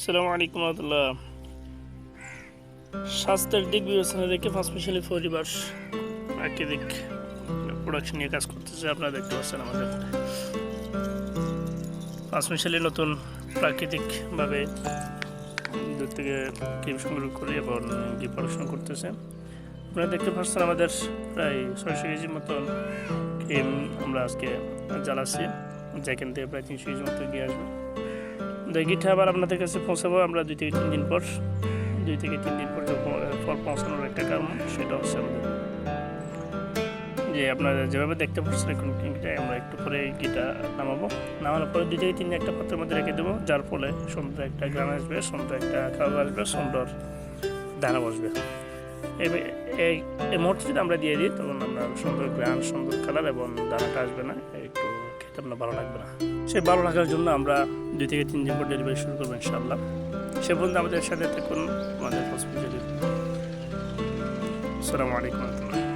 আসসালামু আলাইকুম রহমতুল্লাহ। স্বাস্থ্যের দিক বিবেচনা রেখে স্পেশালি পরিবার প্রাকৃতিক প্রোডাকশন নিয়ে কাজ করতেছে, আপনারা দেখতে পাচ্ছেন আমাদের স্পেশালি নতুন প্রাকৃতিকভাবে দূর থেকে ক্রিম সংগ্রহ করে এবং ঘি প্রোডাকশন করতেছে। আপনারা দেখতে পাচ্ছেন আমাদের প্রায় ছয়শো কেজি মতন ক্রিম আমরা আজকে জ্বালাচ্ছি। যেখান থেকে প্রায় তিনশো কেজি মতো ঘি আসবে। দেখিটা আবার আপনাদের কাছে পৌঁছাবো। আমরা দুই থেকে তিন দিন পর, দুই থেকে তিন দিন পর ফল পৌঁছানোর একটা কারণ সেটা হচ্ছে আমাদের। যে আপনারা যেভাবে দেখতে পাচ্ছেন এখন কিংটা আমরা একটু পরে গিটা নামাবো। নামানোর পরে দুই থেকে তিন একটা পাত্রের মধ্যে রেখে দেবো। যার ফলে সুন্দর একটা গ্রাম আসবে, সুন্দর একটা খাবার আসবে, সুন্দর দানা বসবে। এই- মুহূর্তে যদি আমরা দিয়ে দিই, তখন আমরা সুন্দর গ্রান সুন্দর কালার এবং দানাটা আসবে না। আপনার ভালো লাগবে না। সেই ভালো লাগার জন্য আমরা দুই থেকে তিন দিন পর ডেলিভারি শুরু করব ইনশাআল্লাহ। সে পর্যন্ত আমাদের সাথে থাকুন, আমাদের হসপিটালে আসসালামু আলাইকুম রহমতুল্লাহ।